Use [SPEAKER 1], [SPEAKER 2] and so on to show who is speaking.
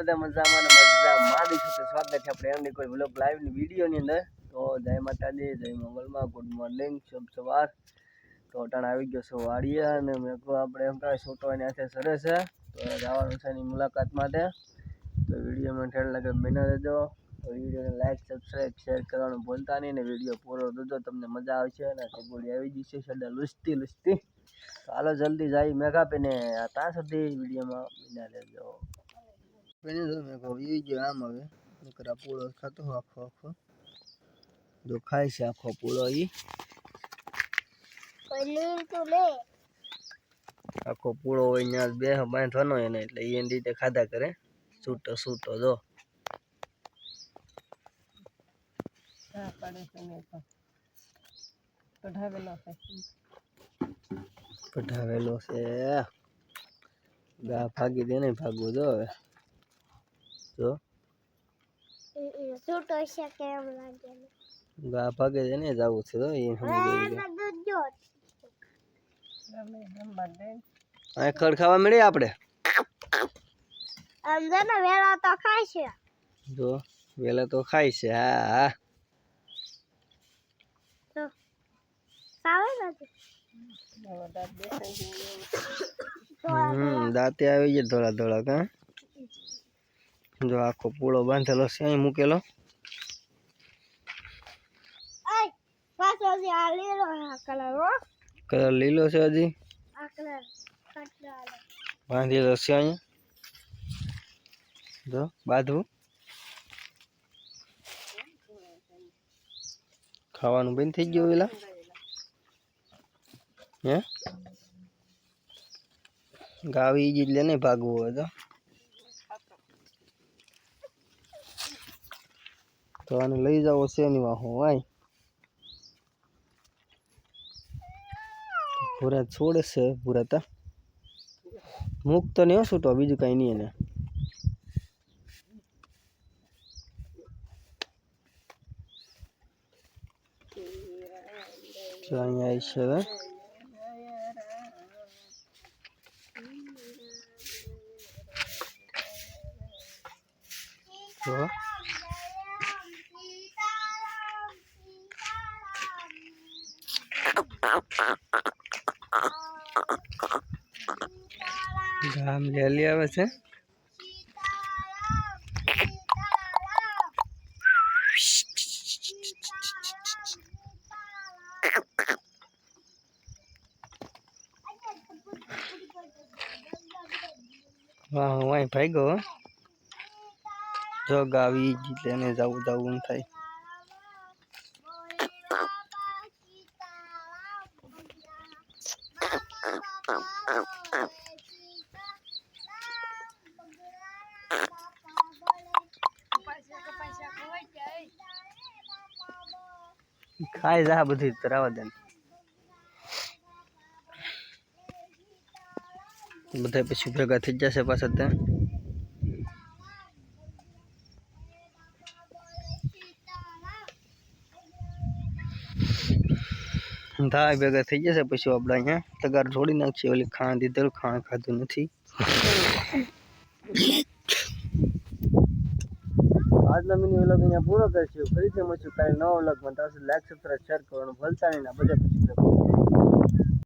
[SPEAKER 1] બધા મજામાં ને મજામાં. દીધું તો સ્વાગત છે આપણે એમની કોઈ વ્લોગ લાઈવની વિડીયોની અંદર. તો જય માતાજી, જય મંગલમાં ગુડ મોર્નિંગ શુભ સવાર. તો અટાણ આવી ગયો છું વાડિયા અને મેં કહું આપણે એમ કાંઈ છોટવાની હાથે સરે છે. તો જવાનું છે એની મુલાકાત માટે. તો વિડીયોમાં ઠેર લાગે બને દેજો. વિડીયોને લાઈક સબસ્ક્રાઈબ શેર કરવાનું ભૂલતા નહીં ને વીડિયો પૂરો જોજો, તમને મજા આવશે અને ગોળી આવી જશે સદા લુસ્તી લુસ્તી. હાલો જલ્દી જાય મેઘા પેને ત્યાં સુધી વિડીયોમાં બના લેજો પેને જો મેં કહું ઈ ગયો આમ હવે નકર પૂળો ખાતો હોય આખો આખો. જો ખાય છે આખો પૂળો ઈ. આખો પૂળો હોય ત્યાં બે બાંધવાનો એને એટલે એની રીતે ખાધા કરે. સૂતો સૂતો જો.
[SPEAKER 2] કઢાવેલો છે.
[SPEAKER 1] ગા ભાગી દે ને ભાગવું જો હવે. જો
[SPEAKER 3] છૂટો છે કેમ લાગે
[SPEAKER 1] ગા ભાગે છે ને જવું છે તો એ સમજી ગયું
[SPEAKER 2] ગમે જમવા દે
[SPEAKER 1] અહીં ખડ ખાવા મળીએ આપણે
[SPEAKER 3] વેલા તો ખાય છે
[SPEAKER 1] જો વેલા તો ખાય છે હા. હા
[SPEAKER 3] તો
[SPEAKER 2] દાંતે
[SPEAKER 1] આવી જાય ધોળા ધોળા કા જો આખો પૂળો બાંધેલો છે અહીં મૂકેલો.
[SPEAKER 3] કલર
[SPEAKER 1] લીલો છે હજી. બાંધેલો છે અહીં. જો બાંધવું. ખાવાનું બંધ થઈ ગયું પેલા હે? ગાવી જ એટલે નહીં ભાગવું હોય તો. તો આને લઈ જાવો છે ની વાહો વાય પૂરા છોડે છે પૂરા તા મુક્ત નહીં હો છૂટો બીજું કઈ નહીં એને જો અહીંયા આવી છે હવે જો ગામ લેલી આવે છે. વાહ, હું ભાઈ ગયો જો ગાવી જીતે ને જવું જવું થાય. ખાઈ જા બધી તરાવા દે બધા પછી ભેગા થઈ જશે પાછા ત્યાં ધા ભેગા થઈ જશે પછી આપણે અહીંયા તગાર છોડી નાખીએ. ઓલી ખાણ દીધેલું, ખાણ ખાધું નથી. આજના મિની વ્લોગ અહીંયા પૂરો કરશું. ફરીથી મળશું કાલે નવો વ્લોગમાં ત્યાં લાઈક સબસ્ક્રાઈબ શેર કરવાનું ભૂલતા નહીં. બધા પછી